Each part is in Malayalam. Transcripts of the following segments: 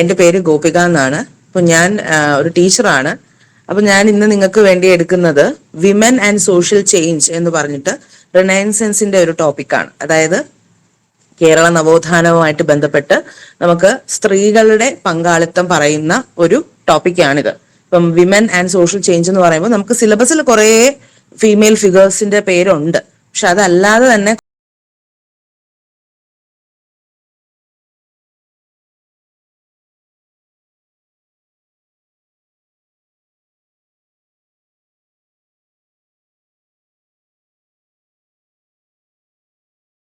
എന്റെ പേര് ഗോപിക എന്നാണ്. അപ്പം ഞാൻ ഒരു ടീച്ചറാണ്. അപ്പോൾ ഞാൻ ഇന്ന് നിങ്ങൾക്ക് വേണ്ടി എടുക്കുന്നത് വിമൻ ആൻഡ് സോഷ്യൽ ചേഞ്ച് എന്ന് പറഞ്ഞിട്ട് റിനൈൻസൻസിന്റെ ഒരു ടോപ്പിക്കാണ്. അതായത് കേരള നവോത്ഥാനവുമായിട്ട് ബന്ധപ്പെട്ട് നമുക്ക് സ്ത്രീകളുടെ പങ്കാളിത്തം പറയുന്ന ഒരു ടോപ്പിക്കാണിത്. ഇപ്പം വിമൻ ആൻഡ് സോഷ്യൽ ചേഞ്ച് എന്ന് പറയുമ്പോൾ നമുക്ക് സിലബസിൽ കുറേ ഫീമെയിൽ ഫിഗേഴ്സിന്റെ പേരുണ്ട്. പക്ഷെ അതല്ലാതെ തന്നെ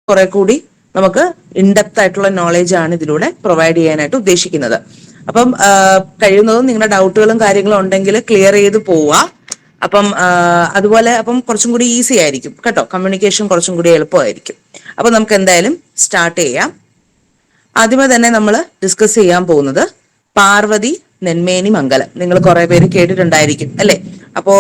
കുറെ കൂടി നമുക്ക് ഇൻഡെപ്ത് ആയിട്ടുള്ള നോളേജ് ആണ് ഇതിലൂടെ പ്രൊവൈഡ് ചെയ്യാനായിട്ട് ഉദ്ദേശിക്കുന്നത്. അപ്പം കഴിയുന്നതും നിങ്ങളുടെ ഡൗട്ടുകളും കാര്യങ്ങളും ഉണ്ടെങ്കിൽ ക്ലിയർ ചെയ്ത് പോവുക. അപ്പം അതുപോലെ അപ്പം കുറച്ചും കൂടി ഈസി ആയിരിക്കും കേട്ടോ. കമ്മ്യൂണിക്കേഷൻ കുറച്ചും കൂടി എളുപ്പമായിരിക്കും. അപ്പൊ നമുക്ക് എന്തായാലും സ്റ്റാർട്ട് ചെയ്യാം. ആദ്യമേ തന്നെ നമ്മൾ ഡിസ്കസ് ചെയ്യാൻ പോകുന്നത് പാർവതി നെന്മേനി മംഗലം. നിങ്ങൾ കുറെ പേര് കേട്ടിട്ടുണ്ടായിരിക്കും അല്ലെ? അപ്പോ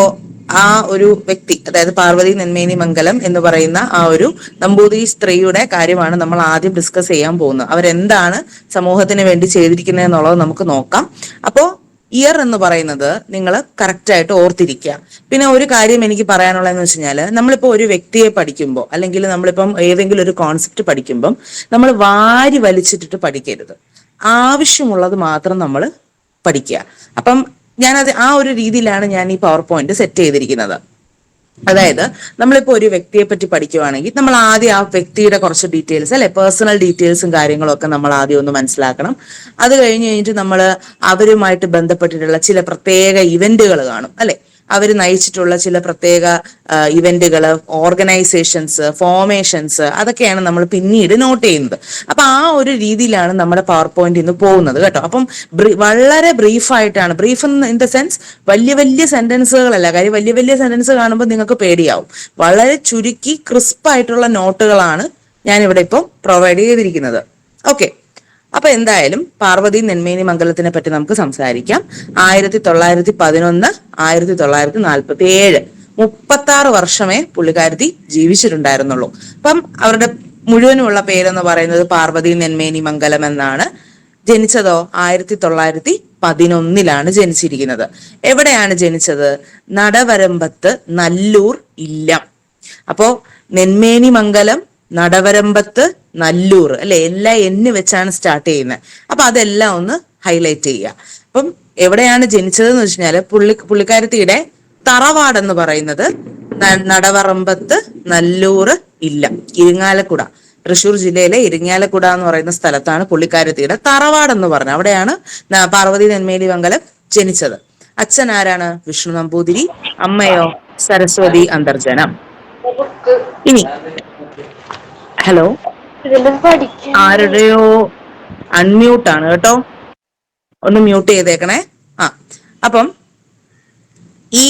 ആ ഒരു വ്യക്തി അതായത് പാർവതി നെന്മേനി മംഗലം എന്ന് പറയുന്ന ആ ഒരു നമ്പൂതി സ്ത്രീയുടെ കാര്യമാണ് നമ്മൾ ആദ്യം ഡിസ്കസ് ചെയ്യാൻ പോകുന്നത്. അവരെന്താണ് സമൂഹത്തിന് വേണ്ടി ചെയ്തിരിക്കുന്നത് എന്നുള്ളത് നമുക്ക് നോക്കാം. അപ്പോ ഇയർ എന്ന് പറയുന്നത് നിങ്ങൾ കറക്റ്റ് ആയിട്ട് ഓർത്തിരിക്കുക. പിന്നെ ഒരു കാര്യം എനിക്ക് പറയാനുള്ളതെന്ന് വെച്ച് കഴിഞ്ഞാൽ നമ്മളിപ്പോൾ ഒരു വ്യക്തിയെ പഠിക്കുമ്പോൾ അല്ലെങ്കിൽ നമ്മളിപ്പം ഏതെങ്കിലും ഒരു കോൺസെപ്റ്റ് പഠിക്കുമ്പം നമ്മൾ വാരി വലിച്ചിട്ടിട്ട് പഠിക്കരുത്. ആവശ്യമുള്ളത് മാത്രം നമ്മൾ പഠിക്കുക. അപ്പം ഞാനത് ആ ഒരു രീതിയിലാണ് ഞാൻ ഈ പവർ പോയിന്റ് സെറ്റ് ചെയ്തിരിക്കുന്നത്. അതായത് നമ്മളിപ്പോ ഒരു വ്യക്തിയെ പറ്റി പഠിക്കുവാണെങ്കിൽ നമ്മൾ ആദ്യം ആ വ്യക്തിയുടെ കുറച്ച് ഡീറ്റെയിൽസ് അല്ലെ? പേഴ്സണൽ ഡീറ്റെയിൽസും കാര്യങ്ങളും ഒക്കെ നമ്മൾ ആദ്യം ഒന്ന് മനസ്സിലാക്കണം. അത് കഴിഞ്ഞ് കഴിഞ്ഞിട്ട് നമ്മൾ അവരുമായിട്ട് ബന്ധപ്പെട്ടിട്ടുള്ള ചില പ്രത്യേക ഇവന്റുകൾ കാണും അല്ലെ? അവർ നയിച്ചിട്ടുള്ള ചില പ്രത്യേക ഇവന്റുകൾ ഓർഗനൈസേഷൻസ് ഫോർമേഷൻസ് അതൊക്കെയാണ് നമ്മൾ പിന്നീട് നോട്ട് ചെയ്യുന്നത്. അപ്പൊ ആ ഒരു രീതിയിലാണ് നമ്മുടെ പവർ പോയിന്റ് ഇന്ന് പോകുന്നത് കേട്ടോ. അപ്പം വളരെ ബ്രീഫായിട്ടാണ് ബ്രീഫ് ഇൻ ദ സെൻസ് വലിയ വലിയ സെന്റൻസുകളല്ല കാര്യം വലിയ വലിയ സെന്റൻസ് കാണുമ്പോൾ നിങ്ങൾക്ക് പേടിയാവും. വളരെ ചുരുക്കി ക്രിസ്പ് ആയിട്ടുള്ള നോട്ടുകളാണ് ഞാൻ ഇവിടെ ഇപ്പോൾ പ്രൊവൈഡ് ചെയ്തിരിക്കുന്നത്. ഓക്കെ. അപ്പൊ എന്തായാലും പാർവതി നെന്മേനി മംഗലത്തിനെ പറ്റി നമുക്ക് സംസാരിക്കാം. ആയിരത്തി തൊള്ളായിരത്തി പതിനൊന്ന് ആയിരത്തി തൊള്ളായിരത്തി നാൽപ്പത്തി ഏഴ് മുപ്പത്തി ആറ് വർഷമേ പുള്ളിക്കാരത്തി ജീവിച്ചിട്ടുണ്ടായിരുന്നുള്ളൂ. അപ്പം അവരുടെ മുഴുവനുമുള്ള പേരെന്ന് പറയുന്നത് പാർവതി നെന്മേനി മംഗലം എന്നാണ്. ജനിച്ചതോ ആയിരത്തി തൊള്ളായിരത്തി പതിനൊന്നിലാണ് ജനിച്ചിരിക്കുന്നത്. എവിടെയാണ് ജനിച്ചത്? നടവരമ്പത്ത് നല്ലൂർ ഇല്ലം. അപ്പോ നെന്മേനി മംഗലം നടവരമ്പത്ത് നല്ലൂർ അല്ലെ? എല്ലാം എന്ന് വെച്ചാണ് സ്റ്റാർട്ട് ചെയ്യുന്നത് അപ്പൊ അതെല്ലാം ഒന്ന് ഹൈലൈറ്റ് ചെയ്യുക. അപ്പം എവിടെയാണ് ജനിച്ചതെന്ന് വെച്ച് കഴിഞ്ഞാൽ പുള്ളി പുള്ളിക്കാരത്തിയുടെ തറവാടെന്ന് പറയുന്നത് നടവറമ്പത്ത് നല്ലൂർ ഇല്ല ഇരിങ്ങാലക്കുട. തൃശ്ശൂർ ജില്ലയിലെ ഇരിങ്ങാലക്കുട എന്ന് പറയുന്ന സ്ഥലത്താണ് പുള്ളിക്കാരത്തിയുടെ തറവാടെന്ന് പറഞ്ഞത്. അവിടെയാണ് പാർവതി നെന്മേലി മംഗലം ജനിച്ചത്. അച്ഛൻ ആരാണ്? വിഷ്ണു നമ്പൂതിരി അമ്മയോ? സരസ്വതി അന്തർജനം. ഇനി ഹലോ ആരുടെയോ അൺമ്യൂട്ട് ആണ് കേട്ടോ. ഒന്ന് മ്യൂട്ട് ചെയ്തേക്കണേ. ആ അപ്പം ഈ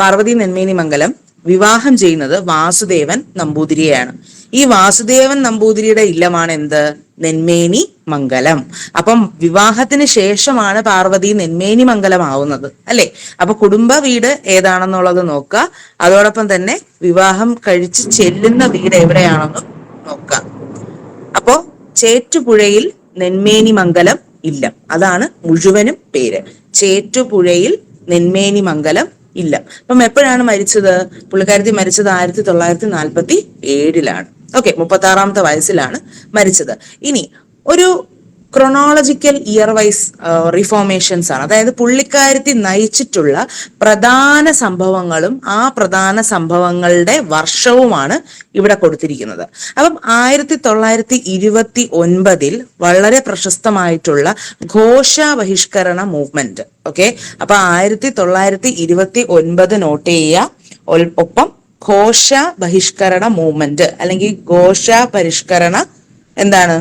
പാർവതി നെന്മേനി മംഗലം വിവാഹം ചെയ്യുന്നത് വാസുദേവൻ നമ്പൂതിരിയാണ് ഈ വാസുദേവൻ നമ്പൂതിരിയുടെ ഇല്ലമാണ് എന്ത് നെന്മേനി മംഗലം. അപ്പം വിവാഹത്തിന് ശേഷമാണ് പാർവതി നെന്മേനി മംഗലം ആവുന്നത് അല്ലെ? അപ്പൊ കുടുംബ വീട് ഏതാണെന്നുള്ളത് നോക്കുക. അതോടൊപ്പം തന്നെ വിവാഹം കഴിച്ച് ചെല്ലുന്ന വീട് എവിടെയാണെന്നും നോക്കുക അപ്പോ ചേറ്റുപുഴയിൽ നെന്മേനി മംഗലം ഇല്ല. അതാണ് മുഴുവനും പേര്. ചേറ്റുപുഴയിൽ നെന്മേനി മംഗലം ഇല്ല. അപ്പം എപ്പോഴാണ് മരിച്ചത്? പുള്ളിക്കാരത്തി മരിച്ചത് ആയിരത്തി തൊള്ളായിരത്തി നാൽപ്പത്തി ഏഴിലാണ് ഓക്കെ മുപ്പത്തി ആറാമത്തെ വയസ്സിലാണ് മരിച്ചത്. ഇനി ഒരു ക്രൊണോളജിക്കൽ ഇയർ വൈസ് റിഫോർമേഷൻസ് ആണ്. അതായത് പുള്ളിക്കാരത്തി നയിച്ചിട്ടുള്ള പ്രധാന സംഭവങ്ങളും ആ പ്രധാന സംഭവങ്ങളുടെ വർഷവുമാണ് ഇവിടെ കൊടുത്തിരിക്കുന്നത്. അപ്പം ആയിരത്തി തൊള്ളായിരത്തി ഇരുപത്തി ഒൻപതിൽ വളരെ പ്രശസ്തമായിട്ടുള്ള ഘോഷ ബഹിഷ്കരണ മൂവ്മെന്റ് ഓക്കെ അപ്പൊ ആയിരത്തി തൊള്ളായിരത്തി ഇരുപത്തി ഒൻപത് നോട്ട് ചെയ്യുക ഒപ്പം ഘോഷ ബഹിഷ്കരണ മൂവ്മെന്റ് അല്ലെങ്കിൽ ഘോഷ പരിഷ്കരണ എന്താണ്?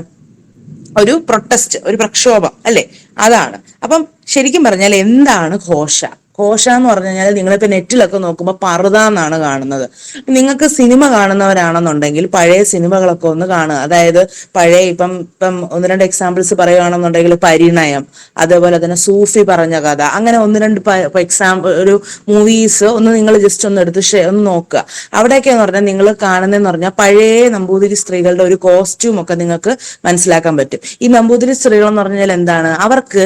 ഒരു പ്രൊട്ടസ്റ്റ് ഒരു പ്രക്ഷോഭം അല്ലെ? അതാണ്. അപ്പം ശരിക്കും പറഞ്ഞാൽ എന്താണ് ഘോഷ? ഘോഷ എന്ന് പറഞ്ഞു കഴിഞ്ഞാൽ നിങ്ങളിപ്പോ നെറ്റിലൊക്കെ നോക്കുമ്പോൾ പറുത എന്നാണ് കാണുന്നത്. നിങ്ങൾക്ക് സിനിമ കാണുന്നവരാണെന്നുണ്ടെങ്കിൽ പഴയ സിനിമകളൊക്കെ ഒന്ന് കാണുക. അതായത് പഴയ ഇപ്പം ഇപ്പം ഒന്ന് രണ്ട് എക്സാമ്പിൾസ് പറയുകയാണെന്നുണ്ടെങ്കിൽ പരിണയം അതേപോലെ തന്നെ സൂഫി പറഞ്ഞ കഥ അങ്ങനെ ഒന്ന് രണ്ട് എക്സാമ്പിൾ ഒരു മൂവീസ് ഒന്ന് നിങ്ങൾ ജസ്റ്റ് ഒന്ന് എടുത്ത് ഒന്ന് നോക്കുക. അവിടെയൊക്കെ എന്ന് പറഞ്ഞാൽ നിങ്ങൾ കാണുന്നതെന്ന് പറഞ്ഞാൽ പഴയ നമ്പൂതിരി സ്ത്രീകളുടെ ഒരു കോസ്റ്റ്യൂം ഒക്കെ നിങ്ങൾക്ക് മനസ്സിലാക്കാൻ പറ്റും. ഈ നമ്പൂതിരി സ്ത്രീകൾ എന്ന് പറഞ്ഞാൽ എന്താണ്? അവർക്ക്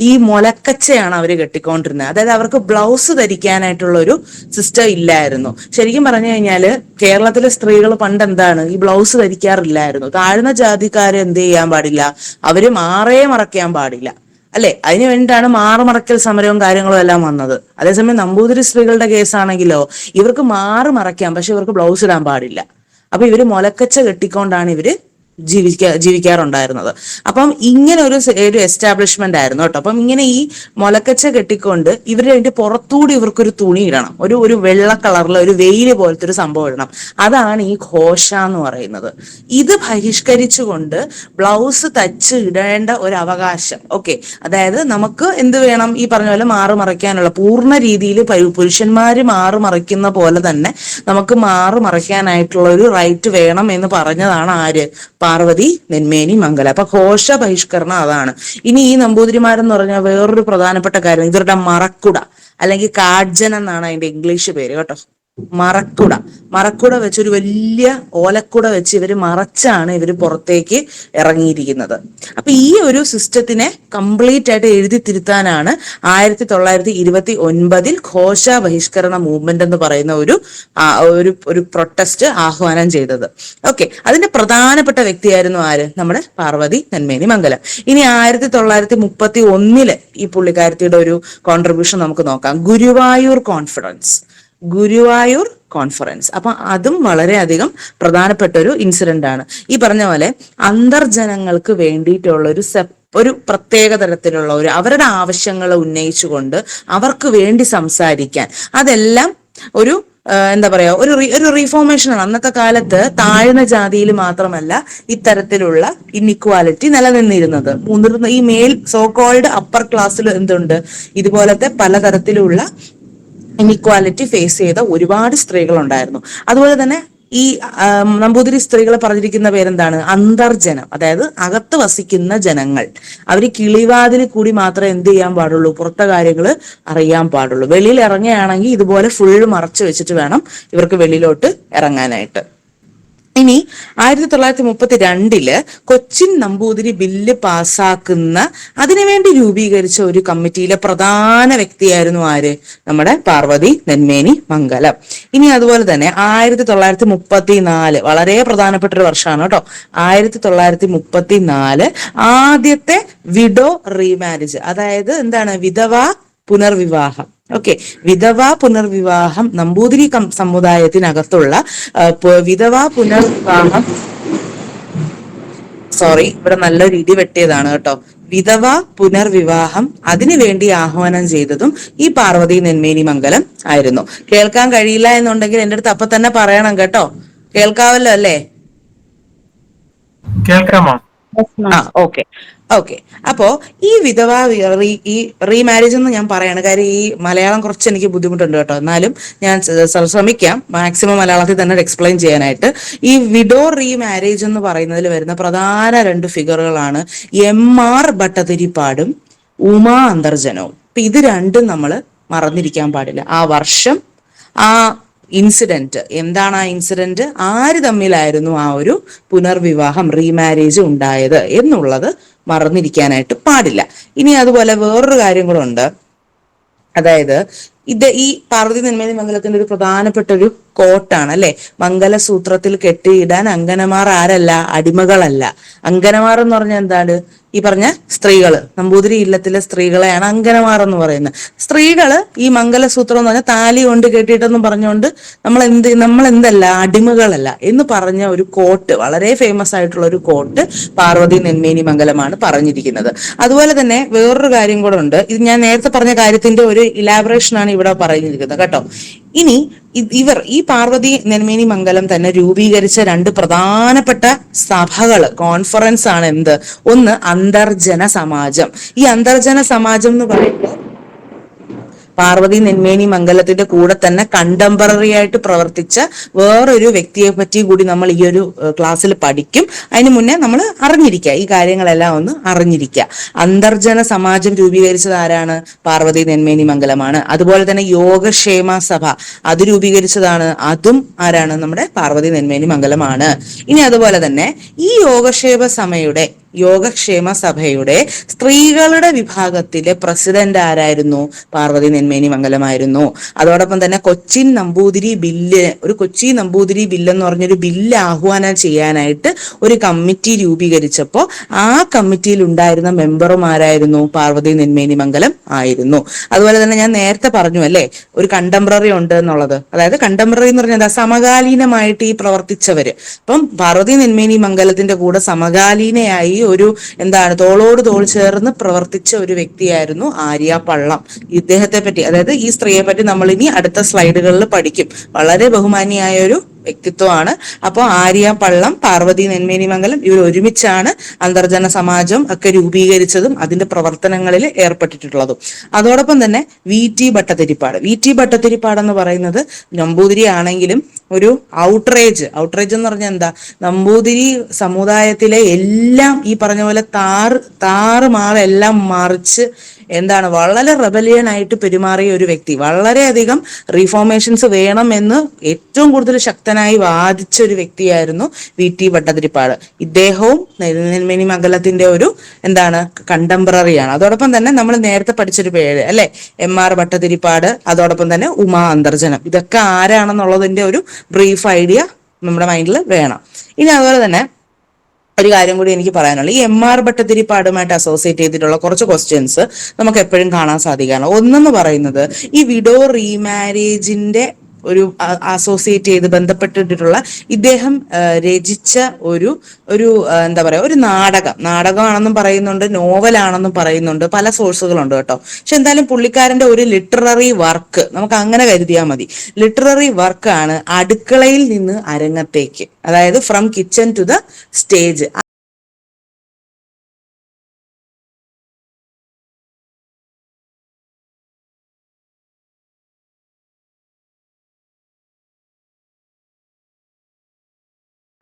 ഈ മുലക്കച്ചയാണ് അവർ കെട്ടിക്കൊണ്ടിരുന്നത്. അതായത് അവർക്ക് ബ്ലൗസ് ധരിക്കാനായിട്ടുള്ള ഒരു സിസ്റ്റം ഇല്ലായിരുന്നു. ശരിക്കും പറഞ്ഞു കഴിഞ്ഞാൽ കേരളത്തിലെ സ്ത്രീകൾ പണ്ട് എന്താണ് ഈ ബ്ലൗസ് ധരിക്കാറില്ലായിരുന്നു. താഴ്ന്ന ജാതിക്കാരെ എന്ത് ചെയ്യാൻ പാടില്ല? അവർ മാറേ മറയ്ക്കാൻ പാടില്ല. അല്ലെ? അതിനു വേണ്ടിയിട്ടാണ് മാറുമറയ്ക്കൽ സമരവും കാര്യങ്ങളും എല്ലാം വന്നത്. അതേസമയം നമ്പൂതിരി സ്ത്രീകളുടെ കേസാണെങ്കിലോ ഇവർക്ക് മാറുമറക്കാം പക്ഷെ ഇവർക്ക് ബ്ലൗസ് ഇടാൻ പാടില്ല. അപ്പൊ ഇവർ മുലക്കച്ച കെട്ടിക്കൊണ്ടാണ് ഇവർ ജീവിക്ക ജീവിക്കാറുണ്ടായിരുന്നത്. അപ്പം ഇങ്ങനെ ഒരു ഒരു എസ്റ്റാബ്ലിഷ്മെന്റ് ആയിരുന്നു കേട്ടോ. അപ്പം ഇങ്ങനെ ഈ മുലക്കച്ച കെട്ടിക്കൊണ്ട് ഇവരുടെ അതിന്റെ പുറത്തൂടി ഇവർക്കൊരു തുണി ഇടണം. ഒരു ഒരു വെള്ള കളറിൽ ഒരു വെയിൽ പോലത്തെ ഒരു സംഭവം ഇടണം. അതാണ് ഈ ഘോഷ എന്ന് പറയുന്നത്. ഇത് ബഹിഷ്കരിച്ചുകൊണ്ട് ബ്ലൗസ് തച്ച് ഇടേണ്ട ഒരു അവകാശം ഓക്കെ. അതായത് നമുക്ക് എന്ത് വേണം? ഈ പറഞ്ഞ പോലെ മാറുമറയ്ക്കാനുള്ള പൂർണ രീതിയിൽ പുരുഷന്മാര് മാറുമറയ്ക്കുന്ന പോലെ തന്നെ നമുക്ക് മാറുമറയ്ക്കാനായിട്ടുള്ള ഒരു റൈറ്റ് വേണം എന്ന് പറഞ്ഞതാണ് ആര്? പാർവതി നെന്മേനി മംഗല. അപ്പൊ ഘോഷ ബഹിഷ്കരണം അതാണ്. ഇനി ഈ നമ്പൂതിരിമാരെന്ന് പറഞ്ഞാൽ വേറൊരു പ്രധാനപ്പെട്ട കാര്യം ഇവരുടെ മറക്കുട അല്ലെങ്കിൽ കാഡ്ജൻ എന്നാണ് അതിന്റെ ഇംഗ്ലീഷ് പേര് കേട്ടോ. മറക്കുട. മറക്കുട വെച്ച് ഒരു വലിയ ഓലക്കുട വെച്ച് ഇവർ മറച്ചാണ് ഇവർ പുറത്തേക്ക് ഇറങ്ങിയിരിക്കുന്നത്. അപ്പൊ ഈ ഒരു സിസ്റ്റത്തിനെ കംപ്ലീറ്റ് ആയിട്ട് എഴുതി തിരുത്താനാണ് ആയിരത്തി തൊള്ളായിരത്തി ഇരുപത്തി ഒൻപതിൽ ഘോഷ ബഹിഷ്കരണ മൂവ്മെന്റ് എന്ന് പറയുന്ന ഒരു ഒരു ഒരു പ്രൊട്ടസ്റ്റ് ആഹ്വാനം ചെയ്തത്. ഓക്കെ അതിന്റെ പ്രധാനപ്പെട്ട വ്യക്തിയായിരുന്നു ആര്? നമ്മുടെ പാർവതി നന്മേനി മംഗലം. ഇനി ആയിരത്തി തൊള്ളായിരത്തി മുപ്പത്തി ഒന്നിൽ ഈ പുള്ളിക്കാരത്തിയുടെ ഒരു കോൺട്രിബ്യൂഷൻ നമുക്ക് നോക്കാം. ഗുരുവായൂർ കോൺഫറൻസ് ഗുരുവായൂർ കോൺഫറൻസ് അപ്പൊ അതും വളരെയധികം പ്രധാനപ്പെട്ട ഒരു ഇൻസിഡന്റ് ആണ്. ഈ പറഞ്ഞ പോലെ അന്തർജനങ്ങൾക്ക് വേണ്ടിയിട്ടുള്ള ഒരു ഒരു പ്രത്യേക തരത്തിലുള്ള ഒരു അവരുടെ ആവശ്യങ്ങളെ ഉന്നയിച്ചുകൊണ്ട് അവർക്ക് വേണ്ടി സംസാരിക്കാൻ. അതെല്ലാം ഒരു എന്താ പറയാ ഒരു ഒരു റീഫോർമേഷനാണ് അന്നത്തെ കാലത്ത് താഴ്ന്ന ജാതിയിൽ മാത്രമല്ല ഇത്തരത്തിലുള്ള ഇന്നിക്വാലിറ്റി നിലനിന്നിരുന്നത്. മുതിർന്ന ഈ മേൽ സോ കോൾഡ് അപ്പർ ക്ലാസ്സിൽ എന്തുണ്ട്? ഇതുപോലത്തെ പലതരത്തിലുള്ള ഇനിക്വാലിറ്റി ഫേസ് ചെയ്ത ഒരുപാട് സ്ത്രീകൾ ഉണ്ടായിരുന്നു അതുപോലെ തന്നെ ഈ നമ്പൂതിരി സ്ത്രീകളെ പറഞ്ഞിരിക്കുന്ന പേരെന്താണ്? അന്തർജനം. അതായത് അകത്ത് വസിക്കുന്ന ജനങ്ങൾ. അവർ കിളിവാതിൽ കൂടി മാത്രമേ എന്ത് ചെയ്യാൻ പാടുള്ളൂ? പുറത്തെ കാര്യങ്ങൾ അറിയാൻ പാടുള്ളൂ. വെളിയിൽ ഇറങ്ങുകയാണെങ്കിൽ ഇതുപോലെ ഫുള്ള് മറച്ചു വെച്ചിട്ട് വേണം ഇവർക്ക് വെളിയിലോട്ട് ഇറങ്ങാനായിട്ട്. ഇനി ആയിരത്തി തൊള്ളായിരത്തി മുപ്പത്തി രണ്ടിൽ കൊച്ചിൻ നമ്പൂതിരി ബില്ല് പാസ്സാക്കുന്ന അതിനുവേണ്ടി രൂപീകരിച്ച ഒരു കമ്മിറ്റിയിലെ പ്രധാന വ്യക്തിയായിരുന്നു ആര്? നമ്മുടെ പാർവതി നെന്മേനി മംഗലം. ഇനി അതുപോലെ തന്നെ ആയിരത്തി തൊള്ളായിരത്തി മുപ്പത്തി നാല് വളരെ പ്രധാനപ്പെട്ട ഒരു വർഷമാണ് കേട്ടോ. ആയിരത്തി തൊള്ളായിരത്തി മുപ്പത്തി നാല് ആദ്യത്തെ വിഡോ റീമാരേജ് അതായത് എന്താണ്? വിധവ പുനർവിവാഹം. ഓക്കെ വിധവാ പുനർവിവാഹം നമ്പൂതിരി കം സമുദായത്തിനകത്തുള്ള വിധവാ വിധവ പുനർവിവാഹം സോറി ഇവിടെ നല്ല രീതി വെട്ടിയതാണ് കേട്ടോ. വിധവ പുനർവിവാഹം അതിനു വേണ്ടി ആഹ്വാനം ചെയ്തതും ഈ പാർവതി നെന്മേനി മംഗലം ആയിരുന്നു. കേൾക്കാൻ കഴിയില്ല എന്നുണ്ടെങ്കിൽ എന്റെ അടുത്ത് അപ്പൊ തന്നെ പറയണം കേട്ടോ. കേൾക്കാവല്ലോ അല്ലേ? കേൾക്കാമോ ആ ഓക്കെ ഓക്കെ അപ്പോ ഈ വിധവ ഈ റീമാരേജ് എന്ന് ഞാൻ പറയാണ്. കാര്യം ഈ മലയാളം കുറച്ച് എനിക്ക് ബുദ്ധിമുട്ടുണ്ട് കേട്ടോ. എന്നാലും ഞാൻ ശ്രമിക്കാം. മാക്സിമം മലയാളത്തിൽ തന്നെ എക്സ്പ്ലെയിൻ ചെയ്യാനായിട്ട്. ഈ വിഡോ റീമാരേജ് എന്ന് പറയുന്നതിൽ വരുന്ന പ്രധാന രണ്ട് ഫിഗറുകളാണ് എം ആർ ഭട്ടതിരിപ്പാടും ഉമാ അന്തർജനവും. അപ്പൊ ഇത് രണ്ടും നമ്മൾ മറന്നിരിക്കാൻ പാടില്ല. ആ വർഷം ആ ഇൻസിഡന്റ് എന്താണ് ആ ഇൻസിഡന്റ് ആര് തമ്മിലായിരുന്നു ആ ഒരു പുനർവിവാഹം റീമാരേജ് ഉണ്ടായത് എന്നുള്ളത് മറന്നിരിക്കാനായിട്ട് പാടില്ല. ഇനി അതുപോലെ വേറൊരു കാര്യം ഉണ്ട്. അതായത് ഇത് ഈ പാർവതി നെന്മേനി മംഗലത്തിന്റെ ഒരു പ്രധാനപ്പെട്ട ഒരു കോട്ടാണ് അല്ലെ? മംഗലസൂത്രത്തിൽ കെട്ടിയിടാൻ അങ്കനമാർ ആരല്ല? അടിമകളല്ല. അങ്കനമാർ എന്ന് പറഞ്ഞാൽ എന്താണ്? ഈ പറഞ്ഞ സ്ത്രീകൾ. നമ്പൂതിരി ഇല്ലത്തിലെ സ്ത്രീകളെയാണ് അങ്കനമാർ എന്ന് പറയുന്നത്. സ്ത്രീകൾ ഈ മംഗലസൂത്രം എന്ന് പറഞ്ഞാൽ താലി കൊണ്ട് കെട്ടിയിട്ടെന്നും പറഞ്ഞുകൊണ്ട് നമ്മൾ എന്ത് നമ്മൾ എന്തല്ല അടിമകളല്ല എന്ന് പറഞ്ഞ ഒരു കോട്ട് വളരെ ഫേമസ് ആയിട്ടുള്ള ഒരു കോട്ട് പാർവതി നെന്മേനി മംഗലമാണ് പറഞ്ഞിരിക്കുന്നത്. അതുപോലെ തന്നെ വേറൊരു കാര്യം കൂടെ ഉണ്ട്. ഇത് ഞാൻ നേരത്തെ പറഞ്ഞ കാര്യത്തിന്റെ ഒരു ഇലാബറേഷൻ ആണ് ഇവിടെ പറഞ്ഞിരിക്കുന്നത്. കേട്ടോ. ഇനി ഇവർ ഈ പാർവതി നെന്മേനി മംഗലം തന്നെ രൂപീകരിച്ച രണ്ട് പ്രധാനപ്പെട്ട സഭകൾ കോൺഫറൻസ് ആണ് എന്ത്? ഒന്ന് അന്തർജന സമാജം. ഈ അന്തർജന സമാജം എന്ന് പറയുമ്പോൾ പാർവതി നെന്മേനി മംഗലത്തിന്റെ കൂടെ തന്നെ കണ്ടംപററി ആയിട്ട് പ്രവർത്തിച്ച വേറൊരു വ്യക്തിയെ പറ്റി കൂടി നമ്മൾ ഈ ഒരു ക്ലാസ്സിൽ പഠിക്കും. അതിന് മുന്നേ നമ്മൾ അറിഞ്ഞിരിക്കുക. ഈ കാര്യങ്ങളെല്ലാം ഒന്ന് അറിഞ്ഞിരിക്കുക. അന്തർജന സമാജം രൂപീകരിച്ചത് ആരാണ്? പാർവതി നെന്മേനി മംഗലമാണ്. അതുപോലെ തന്നെ യോഗക്ഷേമ സഭ അത് രൂപീകരിച്ചതാണ്. അതും ആരാണ്? നമ്മുടെ പാർവതി നെന്മേനി മംഗലമാണ്. ഇനി അതുപോലെ തന്നെ ഈ യോഗക്ഷേമ സഭയുടെ യോഗക്ഷേമ സഭയുടെ സ്ത്രീകളുടെ വിഭാഗത്തിലെ പ്രസിഡന്റ് ആരായിരുന്നു? പാർവതി നെന്മേനി മംഗലമായിരുന്നു. അതോടൊപ്പം തന്നെ കൊച്ചിൻ നമ്പൂതിരി ബില്ല് ഒരു കൊച്ചി നമ്പൂതിരി ബില്ല് എന്ന് പറഞ്ഞൊരു ബില്ല് ആഹ്വാനം ചെയ്യാനായിട്ട് ഒരു കമ്മിറ്റി രൂപീകരിച്ചപ്പോൾ ആ കമ്മിറ്റിയിൽ ഉണ്ടായിരുന്ന മെമ്പറുമാരായിരുന്നു പാർവതി നെന്മേനി മംഗലം ആയിരുന്നു. അതുപോലെ തന്നെ ഞാൻ നേരത്തെ പറഞ്ഞു അല്ലേ ഒരു കണ്ടംപററി ഉണ്ട് എന്നുള്ളത്. അതായത് കണ്ടംപററി എന്ന് പറഞ്ഞാൽ സമകാലീനമായിട്ട് ഈ പ്രവർത്തിച്ചവര്. അപ്പം പാർവതി നെന്മേനി മംഗലത്തിന്റെ കൂടെ സമകാലീനയായി ഒരു എന്താണ് തോളോട് തോൾ ചേർന്ന് പ്രവർത്തിച്ച ഒരു വ്യക്തിയായിരുന്നു ആര്യ പള്ളം. ഇദ്ദേഹത്തെ പറ്റി അതായത് ഈ സ്ത്രീയെ പറ്റി നമ്മൾ ഇനി അടുത്ത സ്ലൈഡുകളിൽ പഠിക്കും. വളരെ ബഹുമാനിയായ ഒരു വ്യക്തിത്വമാണ്. അപ്പോൾ ആര്യ പള്ളം പാർവതി നെന്മേനി മംഗലം ഇവർ ഒരുമിച്ചാണ് അന്തർജന സമാജം ഒക്കെ രൂപീകരിച്ചതും അതിന്റെ പ്രവർത്തനങ്ങളിൽ ഏർപ്പെട്ടിട്ടുള്ളതും. അതോടൊപ്പം തന്നെ V T Bhattathiripad. V T Bhattathiripad എന്ന് പറയുന്നത് നമ്പൂതിരി ആണെങ്കിലും ഒരു ഔട്ട്റേജ് ഔട്ട്റേജ് എന്ന് പറഞ്ഞാൽ എന്താ? നമ്പൂതിരി സമുദായത്തിലെ എല്ലാം ഈ പറഞ്ഞ പോലെ താറ് താറ് മാറെല്ലാം മറിച്ച് എന്താണ് വളരെ റെബലിയൻ ആയിട്ട് പെരുമാറിയ ഒരു വ്യക്തി. വളരെയധികം റീഫോർമേഷൻസ് വേണമെന്ന് ഏറ്റവും കൂടുതൽ ശക്തനായി വാദിച്ച ഒരു വ്യക്തിയായിരുന്നു വി ടി ഭട്ടതിരിപ്പാട്. ഇദ്ദേഹവും നെൽമേനി മംഗലത്തിന്റെ ഒരു എന്താണ് കണ്ടംപററിയാണ് അതോടൊപ്പം തന്നെ നമ്മൾ നേരത്തെ പഠിച്ചൊരു പേര് അല്ലെ? എം ആർ ഭട്ടതിരിപ്പാട് അതോടൊപ്പം തന്നെ ഉമാ അന്തർജനം. ഇതൊക്കെ ആരാണെന്നുള്ളതിന്റെ ഒരു ബ്രീഫ് ഐഡിയ നമ്മുടെ മൈൻഡിൽ വേണം. ഇനി അതുപോലെ തന്നെ ഒരു കാര്യം കൂടി എനിക്ക് പറയാനുള്ളത് ഈ എം ആർ ഭട്ടതിരിപ്പാടുമായിട്ട് അസോസിയേറ്റ് ചെയ്തിട്ടുള്ള കുറച്ച് ക്വസ്റ്റ്യൻസ് നമുക്ക് എപ്പോഴും കാണാൻ സാധിക്കുകയാണ് ഒന്നെന്ന് പറയുന്നത് ഈ വിഡോ റീമാരേജിന്റെ ഒരു അസോസിയേറ്റ് ചെയ്ത് ബന്ധപ്പെട്ടിട്ടുള്ള ഇദ്ദേഹം രചിച്ച ഒരു ഒരു എന്താ പറയുക ഒരു നാടകം. നാടകമാണെന്നും പറയുന്നുണ്ട് നോവലാണെന്നും പറയുന്നുണ്ട് പല സോഴ്സുകളുണ്ട് കേട്ടോ. പക്ഷെ എന്തായാലും പുള്ളിക്കാരന്റെ ഒരു ലിറ്റററി വർക്ക് നമുക്ക് അങ്ങനെ കരുതിയാൽ മതി. ലിറ്റററി വർക്കാണ് അടുക്കളയിൽ നിന്ന് അരങ്ങത്തേക്ക് അതായത് from kitchen to the stage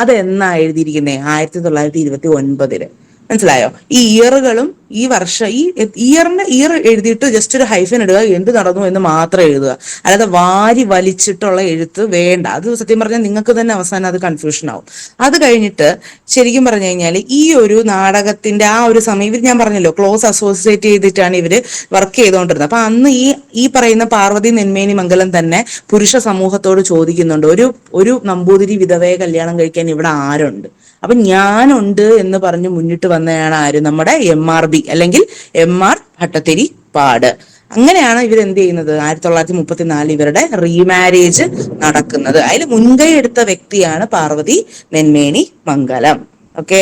അത് എന്നാ എഴുതിയിരിക്കുന്നേ? ആയിരത്തി തൊള്ളായിരത്തി ഇരുപത്തി ഒൻപതിൽ. മനസ്സിലായോ? ഈ ഇയറുകളും ഈ വർഷം ഈ ഇയറിന്റെ ഇയർ എഴുതിയിട്ട് ജസ്റ്റ് ഒരു ഹൈഫൻ ഇടുക എന്ത് നടന്നു എന്ന് മാത്രം എഴുതുക. അല്ലാതെ വാരി വലിച്ചിട്ടുള്ള എഴുത്ത് വേണ്ട. അത് സത്യം പറഞ്ഞാൽ നിങ്ങൾക്ക് തന്നെ അവസാനം അത് കൺഫ്യൂഷൻ ആവും. അത് കഴിഞ്ഞിട്ട് ശരിക്കും പറഞ്ഞു കഴിഞ്ഞാൽ ഈ ഒരു നാടകത്തിന്റെ ആ ഒരു സമയം ഇവർ ഞാൻ പറഞ്ഞല്ലോ ക്ലോസ് അസോസിയേറ്റ് ചെയ്തിട്ടാണ് ഇവർ വർക്ക് ചെയ്തുകൊണ്ടിരുന്നത് അപ്പൊ അന്ന് ഈ ഈ പറയുന്ന പാർവതി നെന്മേനി മംഗലം തന്നെ പുരുഷ സമൂഹത്തോട് ചോദിക്കുന്നുണ്ട്. ഒരു ഒരു നമ്പൂതിരി വിധവയെ കല്യാണം കഴിക്കാൻ ഇവിടെ ആരുണ്ട്? അപ്പൊ ഞാനുണ്ട് എന്ന് പറഞ്ഞ് മുന്നിട്ട് വന്നതാണ് ആര്? നമ്മുടെ എം ആർ ബി അല്ലെങ്കിൽ എം ആർ ഭട്ടത്തിരി പാട് അങ്ങനെയാണ് ഇവർ എന്ത് ചെയ്യുന്നത്? ആയിരത്തി തൊള്ളായിരത്തി മുപ്പത്തിനാല് ഇവരുടെ റീമാരേജ് നടക്കുന്നത്. അതിൽ മുൻകൈ എടുത്ത വ്യക്തിയാണ് പാർവതി നെന്മേനി മംഗലം. ഓക്കെ?